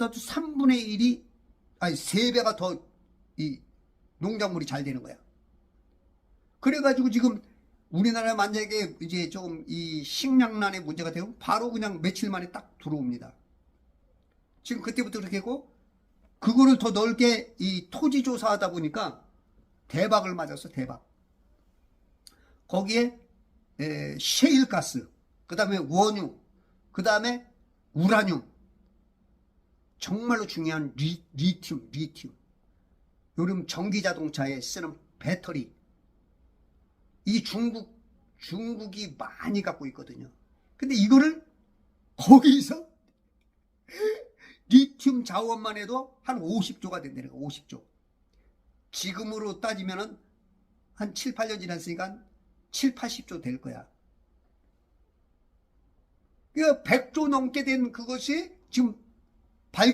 나도 3분의 1이 아니 3배가 더 이 농작물이 잘 되는 거야. 그래가지고 지금 우리나라 만약에 이제 좀이 식량난의 문제가 되면 바로 그냥 며칠 만에 딱 들어옵니다. 지금 그때부터 그렇게 했고 그거를 더 넓게 이 토지 조사하다 보니까 대박을 맞았어 대박. 거기에 에, 셰일가스, 그 다음에 원유, 그 다음에 우라늄, 정말로 중요한 리, 리튬, 리튬. 요즘 전기 자동차에 쓰는 배터리. 이 중국, 중국이 많이 갖고 있거든요. 근데 이거를 거기서 리튬 자원만 해도 한 50조가 된다는 거, 50조. 지금으로 따지면은 한 7, 8년 지났으니까 7, 80조 될 거야. 그 100조 넘게 된 그것이 지금